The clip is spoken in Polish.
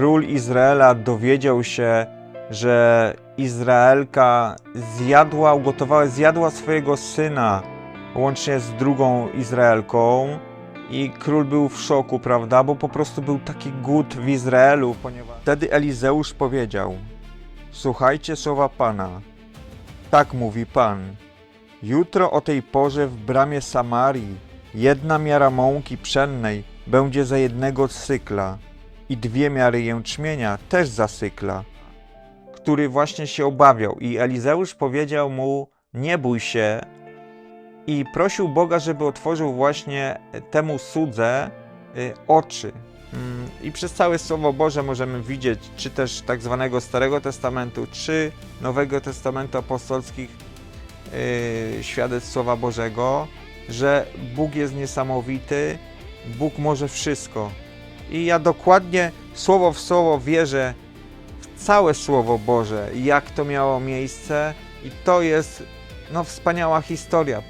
król Izraela dowiedział się, że Izraelka zjadła, ugotowała, zjadła swojego syna łącznie z drugą Izraelką i król był w szoku, prawda, bo po prostu był taki głód w Izraelu, ponieważ wtedy Elizeusz powiedział Słuchajcie słowa Pana. Tak mówi Pan. Jutro o tej porze w bramie Samarii jedna miara mąki pszennej będzie za jednego cykla i dwie miary jęczmienia też za cykla, który właśnie się obawiał. I Elizeusz powiedział mu, nie bój się i prosił Boga, żeby otworzył właśnie temu słudze y, oczy. Mm, I przez całe Słowo Boże możemy widzieć, czy też tak zwanego Starego Testamentu, czy Nowego Testamentu apostolskich yy, świadectw Słowa Bożego, że Bóg jest niesamowity, Bóg może wszystko. I ja dokładnie słowo w słowo wierzę w całe Słowo Boże, jak to miało miejsce, i to jest no, wspaniała historia.